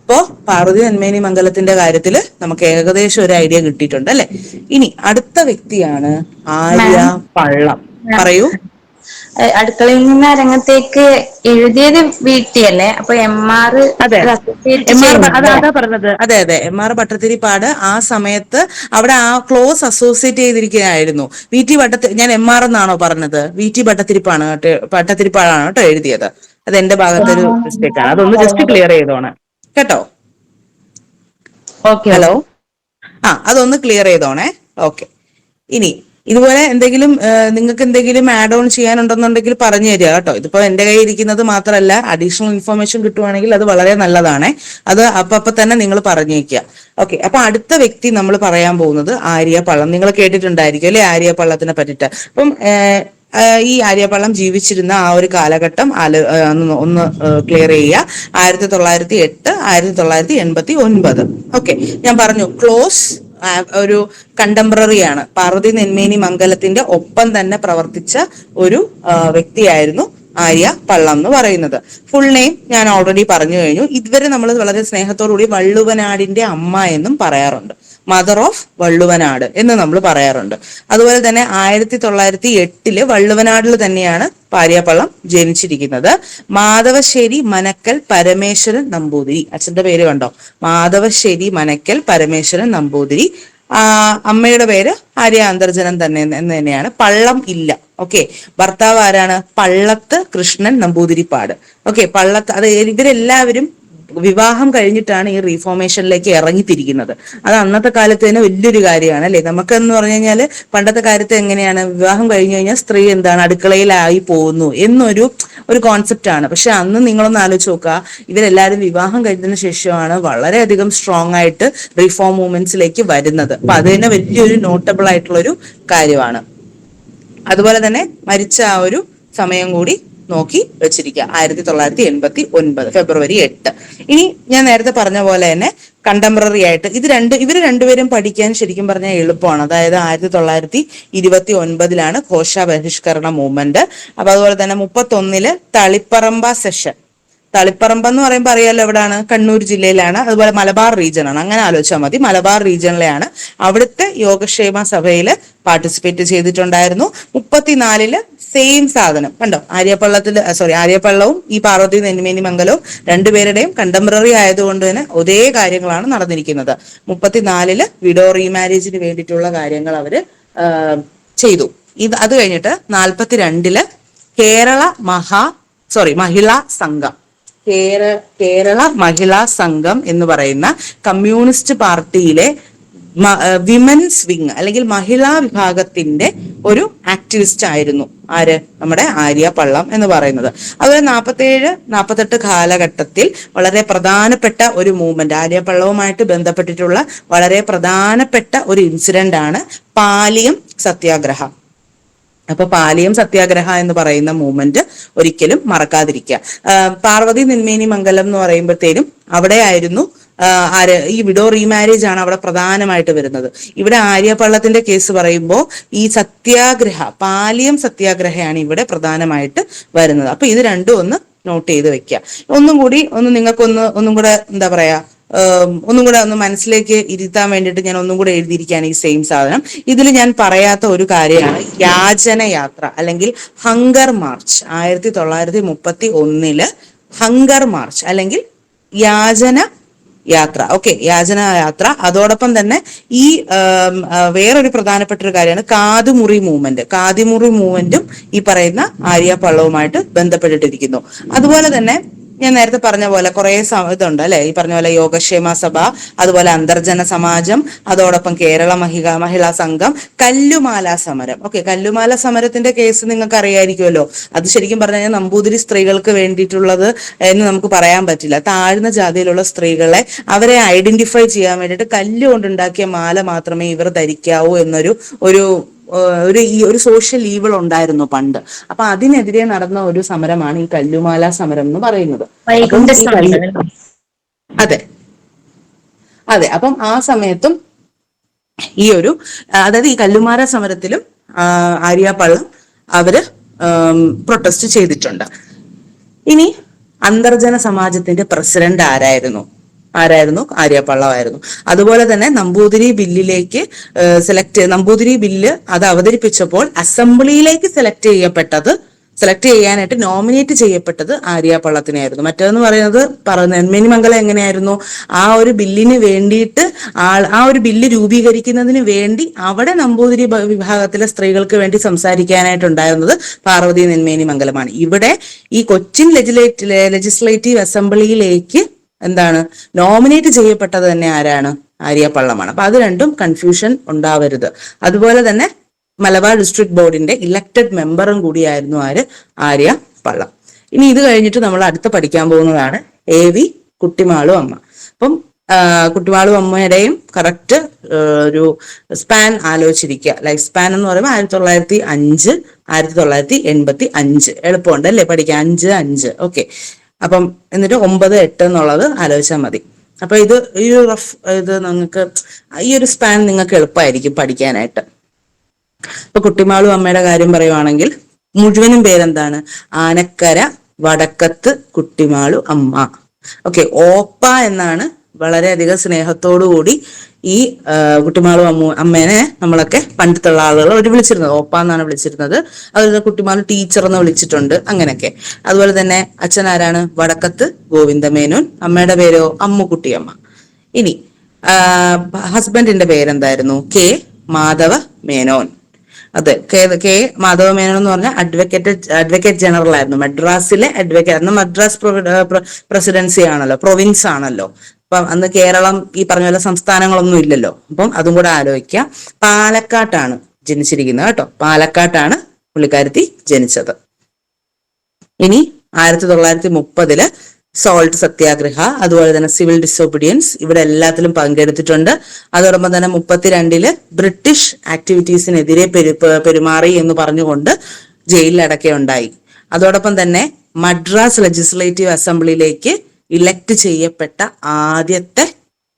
ഇപ്പോ പാർവതി നെന്മേനി മംഗലത്തിന്റെ കാര്യത്തിൽ നമുക്ക് ഏകദേശം ഒരു ഐഡിയ കിട്ടിയിട്ടുണ്ട് അല്ലെ? ഇനി അടുത്ത വ്യക്തിയാണ് ആര്യ പള്ളം. പറയൂ. അടുക്കളയിൽ നിന്ന് അരങ്ങത്തേക്ക് എഴുതിയത് വീട്ടിയല്ലേ? അപ്പൊ എം ആർ അതെ. എം ആർ അതാ പറഞ്ഞത്. അതെ അതെ. എം ആർ ഭട്ടത്തിരിപ്പാട് ആ സമയത്ത് അവിടെ ആ ക്ലോസ് അസോസിയേറ്റ് ചെയ്തിരിക്കുകയായിരുന്നു. വി ടി ഭട്ടത്തി ഞാൻ എം ആർ എന്നാണോ പറഞ്ഞത്? വി ടി ഭട്ടത്തിരിപ്പാണ് കേട്ടോ ഭട്ടത്തിരിപ്പാടാണ് കേട്ടോ എഴുതിയത്. അത് എന്റെ ഭാഗത്തൊരു മിസ്റ്റേക്ക് ആണ്. അതൊന്ന് ജസ്റ്റ് ക്ലിയർ ചെയ്തോണം. കേട്ടോ? ഓക്കെ ഹലോ ആ അതൊന്ന് ക്ലിയർ ചെയ്തോണേ. ഓക്കെ ഇനി ഇതുപോലെ എന്തെങ്കിലും നിങ്ങൾക്ക് എന്തെങ്കിലും ആഡ് ഓൺ ചെയ്യാനുണ്ടെന്നുണ്ടെങ്കിൽ പറഞ്ഞു തരിക കേട്ടോ. ഇതിപ്പോ എന്റെ കയ്യിൽ ഇരിക്കുന്നത് മാത്രമല്ല അഡീഷണൽ ഇൻഫർമേഷൻ കിട്ടുവാണെങ്കിൽ അത് വളരെ നല്ലതാണ്. അത് അപ്പൊ അപ്പൊ തന്നെ നിങ്ങൾ പറഞ്ഞേക്കുക. ഓക്കെ അപ്പൊ അടുത്ത വ്യക്തി നമ്മൾ പറയാൻ പോകുന്നത് ആര്യപള്ളം നിങ്ങൾ കേട്ടിട്ടുണ്ടായിരിക്കും അല്ലെ ആര്യ പള്ളത്തിനെ പറ്റിയിട്ട്. അപ്പം ഈ ആര്യപള്ളം ജീവിച്ചിരുന്ന ആ ഒരു കാലഘട്ടം ആല ഒന്ന് ക്ലിയർ ചെയ്യുക. ആയിരത്തി തൊള്ളായിരത്തി എട്ട് ആയിരത്തി തൊള്ളായിരത്തി എൺപത്തി ഒൻപത്. ഓക്കെ ഞാൻ പറഞ്ഞു ക്ലോസ് ഒരു കണ്ടംപററി ആണ് പാർവതി നെന്മേനി മംഗലത്തിന്റെ ഒപ്പം തന്നെ പ്രവർത്തിച്ച ഒരു വ്യക്തിയായിരുന്നു ആര്യ പള്ളം എന്ന് പറയുന്നത്. ഫുൾ നെയിം ഞാൻ ഓൾറെഡി പറഞ്ഞു കഴിഞ്ഞു. ഇതുവരെ നമ്മൾ വളരെ സ്നേഹത്തോടുകൂടി വള്ളുവനാടിന്റെ അമ്മ എന്നും പറയാറുണ്ട്. മദർ ഓഫ് വള്ളുവനാട് എന്ന് നമ്മൾ പറയാറുണ്ട്. അതുപോലെ തന്നെ ആയിരത്തി തൊള്ളായിരത്തി എട്ടിൽ വള്ളുവനാടിൽ തന്നെയാണ് പാര്യാപ്പള്ളം ജനിച്ചിരിക്കുന്നത്. മാധവശ്ശേരി മനക്കൽ പരമേശ്വരൻ നമ്പൂതിരി. അച്ഛന്റെ പേര് കണ്ടോ? മാധവശ്ശേരി മനക്കൽ പരമേശ്വരൻ നമ്പൂതിരി. അമ്മയുടെ പേര് ആര്യ അന്തർജനം തന്നെ എന്ന് തന്നെയാണ്. പള്ളം ഇല്ല. ഓക്കെ. ഭർത്താവ് ആരാണ്? പള്ളത്ത് കൃഷ്ണൻ നമ്പൂതിരിപ്പാട്. ഓക്കെ. പള്ളത്ത് അത് ഇവരെല്ലാവരും വിവാഹം കഴിഞ്ഞിട്ടാണ് ഈ റീഫോർമേഷനിലേക്ക് ഇറങ്ങിത്തിരിക്കുന്നത്. അത് അന്നത്തെ കാലത്ത് തന്നെ വലിയൊരു കാര്യമാണ് അല്ലെ? നമുക്കെന്ന് പറഞ്ഞു കഴിഞ്ഞാൽ പണ്ടത്തെ കാര്യത്തെ എങ്ങനെയാണ്? വിവാഹം കഴിഞ്ഞു കഴിഞ്ഞാൽ സ്ത്രീ എന്താണ് അടുക്കളയിലായി പോകുന്നു എന്നൊരു ഒരു കോൺസെപ്റ്റ് ആണ്. പക്ഷെ അന്ന് നിങ്ങളൊന്ന് ആലോചിച്ച് നോക്കുക ഇവരെല്ലാവരും വിവാഹം കഴിഞ്ഞതിന് ശേഷമാണ് വളരെയധികം സ്ട്രോങ് ആയിട്ട് റീഫോം മൂവ്മെന്റ്സിലേക്ക് വരുന്നത്. അപ്പൊ അത് തന്നെ വലിയൊരു നോട്ടബിൾ ആയിട്ടുള്ള ഒരു കാര്യമാണ്. അതുപോലെ തന്നെ മരിച്ച ആ ഒരു സമയം കൂടി നോക്കി വെച്ചിരിക്കുക. ആയിരത്തി തൊള്ളായിരത്തി എൺപത്തി ഒൻപത് ഫെബ്രുവരി എട്ട്. ഇനി ഞാൻ നേരത്തെ പറഞ്ഞ പോലെ തന്നെ കണ്ടംപററി ആയിട്ട് ഇത് രണ്ട് ഇവർ രണ്ടുപേരും പഠിക്കാൻ ശരിക്കും പറഞ്ഞാൽ എളുപ്പമാണ്. അതായത് ആയിരത്തി തൊള്ളായിരത്തി ഇരുപത്തി ഒൻപതിലാണ് ഘോഷ ബഹിഷ്കരണ മൂവ്മെന്റ് അപ്പൊ അതുപോലെ തന്നെ മുപ്പത്തി ഒന്നിൽ തളിപ്പറമ്പ സെഷൻ തളിപ്പറമ്പ് എന്ന് പറയുമ്പോൾ അറിയാലോ എവിടെയാണ് കണ്ണൂർ ജില്ലയിലാണ്. അതുപോലെ മലബാർ റീജിയൻ ആണ്. അങ്ങനെ ആലോചിച്ചാൽ മതി. മലബാർ റീജിയനിലെയാണ് അവിടുത്തെ യോഗക്ഷേമ സഭയിൽ പാർട്ടിസിപ്പേറ്റ് ചെയ്തിട്ടുണ്ടായിരുന്നു. മുപ്പത്തിനാലിൽ സെയിം സാധനം. കണ്ടോ? ആര്യപ്പള്ളത്തിൽ സോറി ആര്യപ്പള്ളവും ഈ പാർവതി നെന്മേനി മംഗലവും രണ്ടുപേരുടെയും കണ്ടംപററി ആയതുകൊണ്ട് തന്നെ ഒരേ കാര്യങ്ങളാണ് നടന്നിരിക്കുന്നത്. മുപ്പത്തിനാലിൽ വിഡോ റീമാരേജിന് വേണ്ടിയിട്ടുള്ള കാര്യങ്ങൾ അവർ ചെയ്തു. ഇത് അത് കഴിഞ്ഞിട്ട് നാൽപ്പത്തിരണ്ടിൽ കേരള മഹാ സോറി മഹിളാ സംഘം. കേര കേരള മഹിളാ സംഘം എന്ന് പറയുന്ന കമ്മ്യൂണിസ്റ്റ് പാർട്ടിയിലെ വിമൻസ് വിങ് അല്ലെങ്കിൽ മഹിളാ വിഭാഗത്തിന്റെ ഒരു ആക്ടിവിസ്റ്റ് ആയിരുന്നു ആര്? നമ്മുടെ ആര്യ പള്ളം എന്ന് പറയുന്നത്. അതുപോലെ നാൽപ്പത്തേഴ് നാൽപ്പത്തെട്ട് കാലഘട്ടത്തിൽ വളരെ പ്രധാനപ്പെട്ട ഒരു മൂവ്മെന്റ് ആര്യ പള്ളവുമായിട്ട് ബന്ധപ്പെട്ടിട്ടുള്ള വളരെ പ്രധാനപ്പെട്ട ഒരു ഇൻസിഡന്റ് ആണ് പാലിയം സത്യാഗ്രഹം. അപ്പൊ പാലിയം സത്യാഗ്രഹ എന്ന് പറയുന്ന മൂവ്മെന്റ് ഒരിക്കലും മറക്കാതിരിക്കുക. പാർവതി നിന്മേനി മംഗലം എന്ന് പറയുമ്പോഴത്തേനും അവിടെ ആയിരുന്നു ആ, ആര് ഈ വിഡോ റീമാരേജ് ആണ് അവിടെ പ്രധാനമായിട്ട് വരുന്നത്. ഇവിടെ ആര്യപള്ളത്തിന്റെ കേസ് പറയുമ്പോൾ ഈ സത്യാഗ്രഹ പാലിയം സത്യാഗ്രഹയാണ് ഇവിടെ പ്രധാനമായിട്ട് വരുന്നത്. അപ്പൊ ഇത് രണ്ടും ഒന്ന് നോട്ട് ചെയ്ത് വെക്കുക. ഒന്നും കൂടി ഒന്ന് നിങ്ങൾക്കൊന്ന് ഒന്നും കൂടെ എന്താ പറയാ ഒന്നും കൂടെ ഒന്ന് മനസ്സിലേക്ക് ഇരുത്താൻ വേണ്ടിയിട്ട് ഞാൻ ഒന്നും കൂടെ എഴുതിയിരിക്കുകയാണ് ഈ സെയിം സാധനം. ഇതിൽ ഞാൻ പറയാത്ത ഒരു കാര്യമാണ് യാചന യാത്ര അല്ലെങ്കിൽ ഹങ്കർ മാർച്ച് ആയിരത്തി തൊള്ളായിരത്തി മുപ്പത്തി ഒന്നിൽ ഹങ്കർ മാർച്ച് അല്ലെങ്കിൽ യാചന യാത്ര. ഓക്കെ യാചന യാത്ര. അതോടൊപ്പം തന്നെ ഈ വേറൊരു പ്രധാനപ്പെട്ട ഒരു കാര്യമാണ് കാതുമുറി മൂവ്മെന്റ്. കാതിമുറി മൂവ്മെന്റും ഈ പറയുന്ന ആര്യ പള്ളവുമായിട്ട് ബന്ധപ്പെട്ടിട്ടിരിക്കുന്നു. അതുപോലെ തന്നെ ഞാൻ നേരത്തെ പറഞ്ഞ പോലെ കുറെ ഇതുണ്ട് അല്ലെ? ഈ പറഞ്ഞ പോലെ യോഗക്ഷേമ സഭ അതുപോലെ അന്തർജന സമാജം അതോടൊപ്പം കേരള മഹിക മഹിളാ സംഘം കല്ലുമാല സമരം. ഓക്കെ കല്ലുമാല സമരത്തിന്റെ കേസ് നിങ്ങൾക്ക് അറിയായിരിക്കുമല്ലോ അത് ശരിക്കും പറഞ്ഞു കഴിഞ്ഞാൽ നമ്പൂതിരി സ്ത്രീകൾക്ക് വേണ്ടിയിട്ടുള്ളത് എന്ന് നമുക്ക് പറയാൻ പറ്റില്ല. താഴ്ന്ന ജാതിയിലുള്ള സ്ത്രീകളെ അവരെ ഐഡന്റിഫൈ ചെയ്യാൻ വേണ്ടിയിട്ട് കല്ലുകൊണ്ടുണ്ടാക്കിയ മാല മാത്രമേ ഇവർ ധരിക്കാവൂ എന്നൊരു ഒരു ഒരു ഈ ഒരു സോഷ്യൽ ഈവൾ ഉണ്ടായിരുന്നു പണ്ട്. അപ്പൊ അതിനെതിരെ നടന്ന ഒരു സമരമാണ് ഈ കല്ലുമാല സമരം എന്ന് പറയുന്നത്. അതെ. അതെ അപ്പം ആ സമയത്തും ഈ ഒരു അതായത് ഈ കല്ലുമാര സമരത്തിലും ആര്യാപള്ളം അവർ പ്രൊട്ടസ്റ്റ് ചെയ്തിട്ടുണ്ട്. ഇനി അന്തർജന സമാജത്തിന്റെ പ്രസിഡന്റ് ആരായിരുന്നു? ആരായിരുന്നു? ആര്യപ്പള്ളവായിരുന്നു അതുപോലെ തന്നെ നമ്പൂതിരി ബില്ലിലേക്ക് സെലക്ട് നമ്പൂതിരി ബില്ല് അത് അവതരിപ്പിച്ചപ്പോൾ അസംബ്ലിയിലേക്ക് സെലക്ട് ചെയ്യപ്പെട്ടത് സെലക്ട് ചെയ്യാനായിട്ട് നോമിനേറ്റ് ചെയ്യപ്പെട്ടത് ആര്യ പള്ളത്തിനായിരുന്നു മറ്റേതെന്ന് പറയുന്നത് പറ നെന്മേനി മംഗലം എങ്ങനെയായിരുന്നു? ആ ഒരു ബില്ലിന് വേണ്ടിയിട്ട് ആൾ ആ ഒരു ബില്ല് രൂപീകരിക്കുന്നതിന് വേണ്ടി അവിടെ നമ്പൂതിരി വിഭാഗത്തിലെ സ്ത്രീകൾക്ക് വേണ്ടി സംസാരിക്കാനായിട്ടുണ്ടായിരുന്നത് പാർവതി നെന്മേനി മംഗലമാണ് ഇവിടെ ഈ കൊച്ചിൻ ലെജിലേറ്റ് ലെജിസ്ലേറ്റീവ് അസംബ്ലിയിലേക്ക് എന്താണ്? നോമിനേറ്റ് ചെയ്യപ്പെട്ടത് തന്നെ ആരാണ്? ആര്യ പള്ളമാണ്. അപ്പൊ അത് രണ്ടും കൺഫ്യൂഷൻ ഉണ്ടാവരുത്. അതുപോലെ തന്നെ മലബാർ ഡിസ്ട്രിക്ട് ബോർഡിന്റെ ഇലക്റ്റഡ് മെമ്പറും കൂടിയായിരുന്നു ആര്? ആര്യ പള്ളം. ഇനി ഇത് കഴിഞ്ഞിട്ട് നമ്മൾ അടുത്ത് പഠിക്കാൻ പോകുന്നതാണ് എ വി കുട്ടിമാളു അമ്മ. അപ്പം കുട്ടിമാളു അമ്മയുടെയും കറക്റ്റ് ഒരു സ്പാൻ ആലോചിച്ചിരിക്കുക. ലൈഫ് സ്പാൻ എന്ന് പറയുമ്പോൾ ആയിരത്തി തൊള്ളായിരത്തി അഞ്ച് ആയിരത്തി തൊള്ളായിരത്തി എൺപത്തി അഞ്ച്. എളുപ്പമുണ്ട് അല്ലേ? പഠിക്കാം അഞ്ച് അഞ്ച്. ഓക്കെ അപ്പം എന്നിട്ട് ഒമ്പത് എട്ട് എന്നുള്ളത് ആലോചിച്ചാൽ മതി. അപ്പൊ ഇത് ഈ ഒരു റഫ് ഇത് നിങ്ങൾക്ക് ഈ ഒരു സ്പാൻ നിങ്ങൾക്ക് എളുപ്പമായിരിക്കും പഠിക്കാനായിട്ട്. ഇപ്പൊ കുട്ടിമാളും അമ്മയുടെ കാര്യം പറയുവാണെങ്കിൽ മുഴുവനും പേരെന്താണ്? ആനക്കര വടക്കത്ത് കുട്ടിമാളു അമ്മ. ഓക്കെ ഓപ്പ എന്നാണ് വളരെയധികം സ്നേഹത്തോടു കൂടി ഈ കുട്ടിമാളും അമ്മ അമ്മു അമ്മേനെ നമ്മളൊക്കെ പണ്ടത്തുള്ള ആളുകൾ അവർ വിളിച്ചിരുന്നത്. ഓപ്പ എന്നാണ് വിളിച്ചിരുന്നത്. അതുപോലെ കുട്ടിമാൾ ടീച്ചർ എന്ന് വിളിച്ചിട്ടുണ്ട്. അങ്ങനെയൊക്കെ. അതുപോലെ തന്നെ അച്ഛൻ ആരാണ്? വടക്കത്ത് ഗോവിന്ദമേനോൻ. അമ്മയുടെ പേരോ? അമ്മുക്കുട്ടിയമ്മ ഇനി ഹസ്ബൻഡിന്റെ പേരെന്തായിരുന്നു? കെ മാധവ മേനോൻ അതെ കെ കെ മാധവ മേനോൻ എന്ന് പറഞ്ഞ അഡ്വക്കേറ്റ് അഡ്വക്കേറ്റ് ജനറൽ ആയിരുന്നു. മദ്രാസിലെ അഡ്വക്കേറ്റ് അന്ന് മദ്രാസ് പ്രസിഡൻസി ആണല്ലോ. പ്രൊവിൻസ് ആണല്ലോ. അപ്പം അന്ന് കേരളം ഈ പറഞ്ഞ പോലെ സംസ്ഥാനങ്ങളൊന്നും ഇല്ലല്ലോ. അപ്പം അതും കൂടെ ആലോചിക്കുക പാലക്കാട്ടാണ് ജനിച്ചിരിക്കുന്നത് കേട്ടോ. പാലക്കാട്ടാണ് പുള്ളിക്കാരത്തി ജനിച്ചത്. ഇനി ആയിരത്തി തൊള്ളായിരത്തി മുപ്പതിൽ സോൾട്ട് സത്യാഗ്രഹ അതുപോലെ തന്നെ സിവിൽ ഡിസോബീഡിയൻസ് ഇവിടെ എല്ലാത്തിലും പങ്കെടുത്തിട്ടുണ്ട്. അതോടൊപ്പം തന്നെ മുപ്പത്തിരണ്ടിൽ ബ്രിട്ടീഷ് ആക്ടിവിറ്റീസിനെതിരെ പെരു പെരുമാറി എന്ന് പറഞ്ഞുകൊണ്ട് ജയിലിലടക്കുകയുണ്ടായി അതോടൊപ്പം തന്നെ മദ്രാസ് ലെജിസ്ലേറ്റീവ് അസംബ്ലിയിലേക്ക് ഇലക്ട് ചെയ്യപ്പെട്ട ആദ്യത്തെ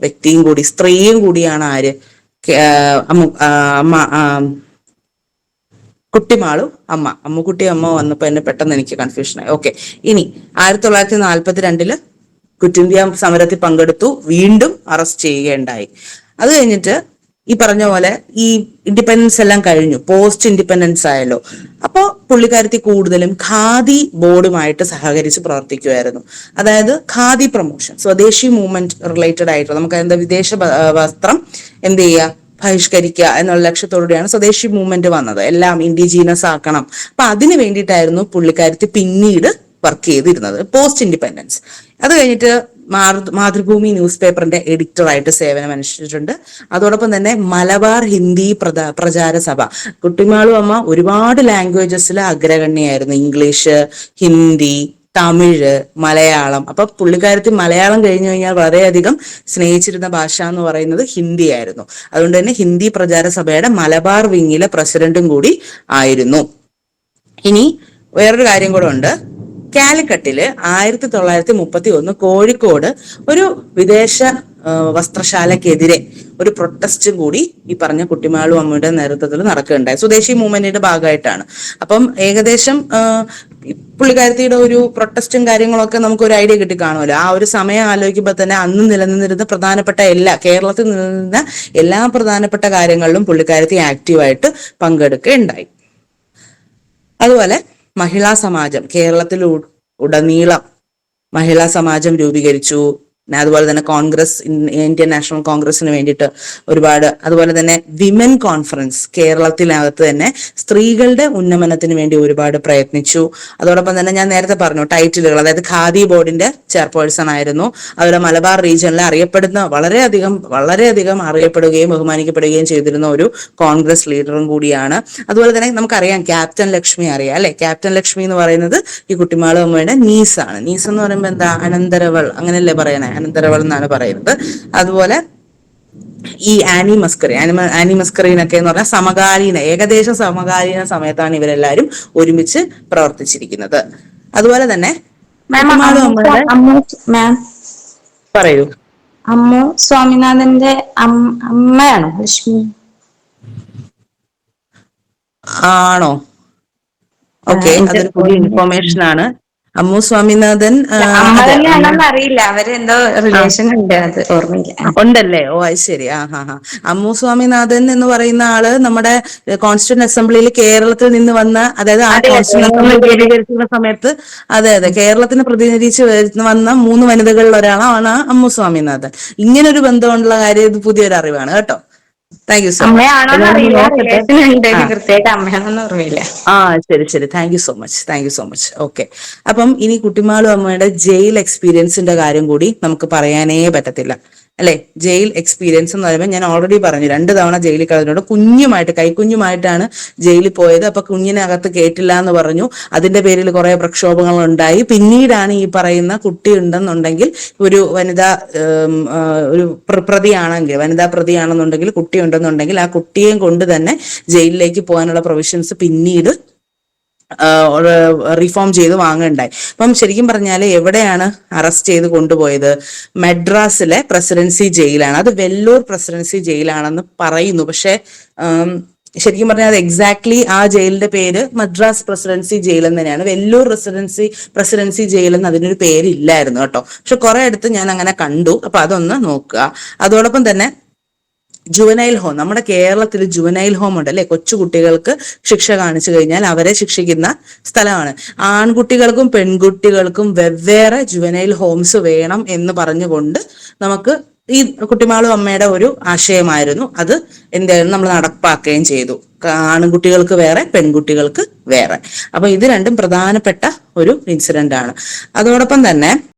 വ്യക്തിയും കൂടി സ്ത്രീയും കൂടിയാണ് ആര്? കുട്ടിമാളും അമ്മ. അമ്മുക്കുട്ടി അമ്മ വന്നപ്പോൾ എന്നെ പെട്ടെന്ന് എനിക്ക് കൺഫ്യൂഷനായി ഓക്കെ ഇനി ആയിരത്തി തൊള്ളായിരത്തി നാൽപ്പത്തി രണ്ടിൽ കുറ്റിന്ത്യ സമരത്തിൽ പങ്കെടുത്തു വീണ്ടും അറസ്റ്റ് ചെയ്യുകയുണ്ടായി. അത് കഴിഞ്ഞിട്ട് ഈ പറഞ്ഞ പോലെ ഈ ഇൻഡിപെൻഡൻസ് എല്ലാം കഴിഞ്ഞു. പോസ്റ്റ് ഇൻഡിപെൻഡൻസ് ആയല്ലോ. അപ്പോൾ പുള്ളിക്കാരത്തി കൂടുതലും ഖാദി ബോർഡുമായിട്ട് സഹകരിച്ച് പ്രവർത്തിക്കുമായിരുന്നു അതായത് khadi promotion swadeshi movement related ആയിട്ടുള്ള നമുക്ക് എന്താ വിദേശ വസ്ത്രം എന്ത് ചെയ്യുക ബഹിഷ്കരിക്കുക എന്നുള്ള ലക്ഷ്യത്തോടെയാണ് സ്വദേശി മൂവ്മെന്റ് വന്നത്. എല്ലാം ഇൻഡിജീനസ് ആക്കണം. അപ്പൊ അതിന് വേണ്ടിയിട്ടായിരുന്നു പുള്ളിക്കാരത്തി പിന്നീട് വർക്ക് ചെയ്തിരുന്നത്. പോസ്റ്റ് ഇൻഡിപെൻഡൻസ് അത് കഴിഞ്ഞിട്ട് മാതൃഭൂമി ന്യൂസ് പേപ്പറിന്റെ എഡിറ്ററായിട്ട് സേവനം അനുഷ്ഠിച്ചിട്ടുണ്ട്. അതോടൊപ്പം തന്നെ മലബാർ ഹിന്ദി പ്രചാര സഭ. കുട്ടിമാളു അമ്മ ഒരുപാട് ലാംഗ്വേജസിൽ അഗ്രഗണ്യായിരുന്നു. ഇംഗ്ലീഷ് ഹിന്ദി തമിഴ് മലയാളം. അപ്പൊ പുള്ളിക്കാരത്തി മലയാളം കഴിഞ്ഞു കഴിഞ്ഞാൽ വളരെയധികം സ്നേഹിച്ചിരുന്ന ഭാഷ എന്ന് പറയുന്നത് ഹിന്ദി ആയിരുന്നു അതുകൊണ്ട് തന്നെ ഹിന്ദി പ്രചാര സഭയുടെ മലബാർ വിങ്ങിലെ പ്രസിഡന്റും കൂടി ആയിരുന്നു. ഇനി വേറൊരു കാര്യം കൂടെ ഉണ്ട്. കാലിക്കട്ടിൽ ആയിരത്തി തൊള്ളായിരത്തി മുപ്പത്തി ഒന്ന് കോഴിക്കോട് ഒരു വിദേശ വസ്ത്രശാലക്കെതിരെ ഒരു പ്രൊട്ടസ്റ്റും കൂടി ഈ പറഞ്ഞ കുട്ടിമാളു അമ്മയുടെ നേതൃത്വത്തിൽ നടക്കുകയുണ്ടായി. സ്വദേശി മൂവ്മെന്റിന്റെ ഭാഗമായിട്ടാണ്. അപ്പം ഏകദേശം പുള്ളിക്കാരത്തിയുടെ ഒരു പ്രൊട്ടസ്റ്റും കാര്യങ്ങളൊക്കെ നമുക്ക് ഒരു ഐഡിയ കിട്ടി കാണുമല്ലോ ആ ഒരു സമയം ആലോചിക്കുമ്പോൾ തന്നെ അന്ന് നിലനിന്നിരുന്ന പ്രധാനപ്പെട്ട എല്ലാ കേരളത്തിൽ നിലനിന്ന എല്ലാ പ്രധാനപ്പെട്ട കാര്യങ്ങളിലും പുള്ളിക്കാരത്തി ആക്റ്റീവായിട്ട് പങ്കെടുക്കുകയുണ്ടായി. അതുപോലെ മഹിളാ സമാജം കേരളത്തിൽ ഉടനീളം മഹിളാ സമാജം രൂപീകരിച്ചു. അതുപോലെ തന്നെ കോൺഗ്രസ് ഇന്ത്യൻ നാഷണൽ കോൺഗ്രസിന് വേണ്ടിയിട്ട് ഒരുപാട് അതുപോലെ തന്നെ വിമൻ കോൺഫറൻസ് കേരളത്തിനകത്ത് തന്നെ സ്ത്രീകളുടെ ഉന്നമനത്തിന് വേണ്ടി ഒരുപാട് പ്രയത്നിച്ചു. അതോടൊപ്പം തന്നെ ഞാൻ നേരത്തെ പറഞ്ഞു ടൈറ്റിലുകൾ അതായത് ഖാദി ബോർഡിന്റെ ചെയർപേഴ്സൺ ആയിരുന്നു. അതുപോലെ മലബാർ റീജിയനിൽ അറിയപ്പെടുന്ന വളരെയധികം വളരെയധികം അറിയപ്പെടുകയും ബഹുമാനിക്കപ്പെടുകയും ചെയ്തിരുന്ന ഒരു കോൺഗ്രസ് ലീഡറും കൂടിയാണ്. അതുപോലെ തന്നെ നമുക്കറിയാം ക്യാപ്റ്റൻ ലക്ഷ്മി അറിയാം അല്ലെ? ക്യാപ്റ്റൻ ലക്ഷ്മി എന്ന് പറയുന്നത് ഈ കുട്ടിമാളമ്മയുടെ നീസാണ് നീസ് എന്ന് പറയുമ്പോൾ എന്താ? അനന്തരവൾ അങ്ങനെയല്ലേ പറയണേ? അനന്തരവൾ എന്നാണ് പറയുന്നത്. അതുപോലെ ഈ ആനി മസ്കറി ആനിമ ആനി മസ്കറിനൊക്കെ എന്ന് പറഞ്ഞാൽ സമകാലീന ഏകദേശം സമകാലീന സമയത്താണ് ഇവരെല്ലാവരും ഒരുമിച്ച് പ്രവർത്തിച്ചിരിക്കുന്നത്. അതുപോലെ തന്നെ പറയൂ. അമ്മ സ്വാമിനാഥന്റെ അമ്മയാണോ ലക്ഷ്മി? ആണോ? ഓക്കെ അതൊരു പുതിയ ഇൻഫോർമേഷൻ ആണ്. അമ്മു സ്വാമിനാഥൻ അമ്മ തന്നെയാണെന്ന് അറിയില്ല. അവരെന്തോ റിലേഷൻ ഉണ്ട് അത് ഓർമ്മയില്ല. ഉണ്ടല്ലേ? ഓ അത് ശരി. ആ ഹാ ഹാ. അമ്മു സ്വാമിനാഥൻ എന്ന് പറയുന്ന ആൾ നമ്മുടെ കോൺസ്റ്റിറ്റ്യൂന്റ് അസംബ്ലിയിൽ കേരളത്തിൽ നിന്ന് വന്ന അതായത് ആ കോൺസ്റ്റിറ്റ്യൂന്റ് അസംബ്ലി രൂപീകരിക്കുന്ന സമയത്ത് അതെ അതെ. കേരളത്തിന് പ്രതിനിധീകരിച്ച് വന്ന മൂന്ന് വനിതകളിൽ ഒരാളാണ് അമ്മു സ്വാമിനാഥൻ. ഇങ്ങനൊരു ഒരു ബന്ധമുള്ള കാര്യം ഇത് പുതിയൊരു അറിവാണ് കേട്ടോ? താങ്ക് യു സോ അമ്മയാണോന്ന് അറിയില്ല. മച്ച് റിലേഷൻ ഉണ്ട് കൃത്യമായിട്ട് അമ്മയാണെന്ന് ഓർമ്മയില്ല ആ ശരി ശരി. Thank you so much thank you so much okay അപ്പം ഇനി കുട്ടിമാളു അമ്മയുടെ ജയിൽ എക്സ്പീരിയൻസിന്റെ കാര്യം കൂടി നമുക്ക് പറയാനേ പറ്റത്തില്ല. അല്ലെ ജയിൽ എക്സ്പീരിയൻസ് എന്ന് പറയുമ്പോൾ ഞാൻ ഓൾറെഡി പറഞ്ഞു രണ്ട് തവണ ജയിലിൽ കളഞ്ഞിട്ടുണ്ട് കുഞ്ഞുമായിട്ട് കൈക്കുഞ്ഞുമായിട്ടാണ് ജയിലിൽ പോയത്. അപ്പൊ കുഞ്ഞിനകത്ത് കേട്ടില്ല എന്ന് പറഞ്ഞു. അതിന്റെ പേരിൽ കുറെ പ്രക്ഷോഭങ്ങൾ ഉണ്ടായി. പിന്നീടാണ് ഈ പറയുന്ന കുട്ടി ഉണ്ടെന്നുണ്ടെങ്കിൽ ഒരു വനിതാ ഒരു പ്രതിയാണെങ്കിൽ വനിതാ പ്രതിയാണെന്നുണ്ടെങ്കിൽ കുട്ടി ഉണ്ടെന്നുണ്ടെങ്കിൽ ആ കുട്ടിയെയും കൊണ്ട് തന്നെ ജയിലിലേക്ക് പോകാനുള്ള പ്രൊവിഷൻസ് പിന്നീട് റിഫോം ചെയ്ത് വാങ്ങുകയുണ്ടായി. അപ്പം ശരിക്കും പറഞ്ഞാൽ എവിടെയാണ് അറസ്റ്റ് ചെയ്ത് കൊണ്ടുപോയത്? മദ്രാസിലെ പ്രസിഡൻസി ജയിലാണ് അത് വെല്ലൂർ പ്രസിഡൻസി ജയിലാണെന്ന് പറയുന്നു. പക്ഷേ ശരിക്കും പറഞ്ഞാൽ അത് എക്സാക്ട്ലി ആ ജയിലിന്റെ പേര് മദ്രാസ് പ്രസിഡൻസി ജയിൽ എന്ന് തന്നെയാണ്. വെല്ലൂർ റെസിഡൻസി പ്രസിഡൻസി ജയിൽ എന്ന് അതിനൊരു പേരില്ലായിരുന്നു കേട്ടോ. പക്ഷെ കുറെ അടുത്ത് ഞാൻ അങ്ങനെ കണ്ടു. അപ്പൊ അതൊന്ന് നോക്കുക. അതോടൊപ്പം തന്നെ ജുവനൈൽ ഹോം നമ്മുടെ കേരളത്തിൽ ജുവനൈൽ ഹോം ഉണ്ട് അല്ലെ കൊച്ചുകുട്ടികൾക്ക് ശിക്ഷ കാണിച്ചു കഴിഞ്ഞാൽ അവരെ ശിക്ഷിക്കുന്ന സ്ഥലമാണ്. ആൺകുട്ടികൾക്കും പെൺകുട്ടികൾക്കും വെവ്വേറെ ജുവനൈൽ ഹോംസ് വേണം എന്ന് പറഞ്ഞുകൊണ്ട് നമുക്ക് ഈ കുട്ടിമാളും അമ്മയുടെ ഒരു ആശയമായിരുന്നു. അത് എന്തായാലും നമ്മൾ നടപ്പാക്കുകയും ചെയ്തു. ആൺകുട്ടികൾക്ക് വേറെ പെൺകുട്ടികൾക്ക് വേറെ. അപ്പൊ ഇത് രണ്ടും പ്രധാനപ്പെട്ട ഒരു ഇൻസിഡന്റ് ആണ്. അതോടൊപ്പം തന്നെ